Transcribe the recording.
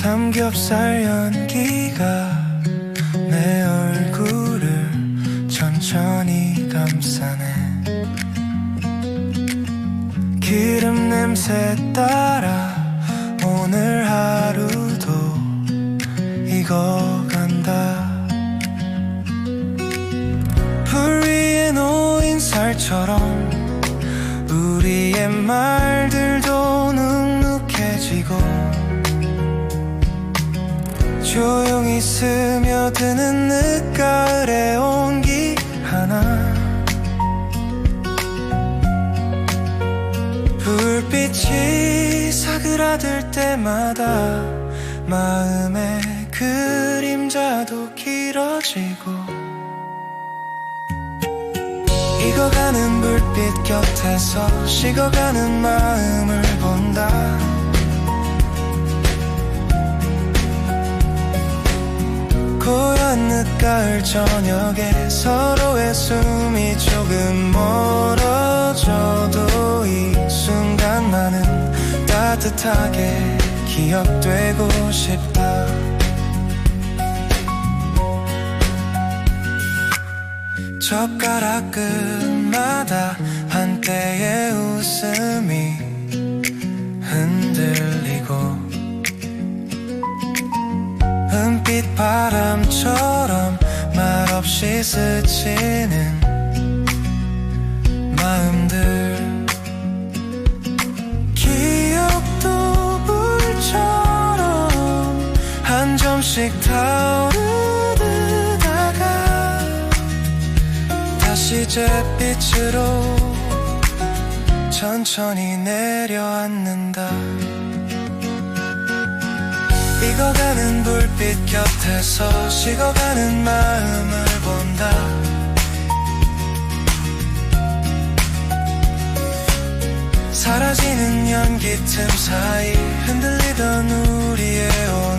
삼겹살 연기가 내 얼굴을 천천히 감싸네. 기름 냄새 따라 오늘 하루도 익어간다. 불 위에 놓인 살처럼 우리의 말들도 눅눅해지고 조용히 스며드는 늦가을의 온기 하나. 불빛이 사그라들 때마다 마음의 그림자도 길어지고 익어가는 불빛 곁에서 식어가는 마음을 늦가을 저녁에 서로의 숨이 조금 멀어져도 이 순간만은 따뜻하게 기억되고 싶다. 젓가락 끝마다 한때의 웃음이 흔들리고 은빛 바람 처럼 말없이 스치는 마음들. 기억도 불처럼 한 점씩 타오르다가 다시 잿빛으로 천천히 내려앉는다 익어가는 불빛 곁에서 식어가는 마음을 본다. 사라지는 연기 틈 사이 흔들리던 우리의 온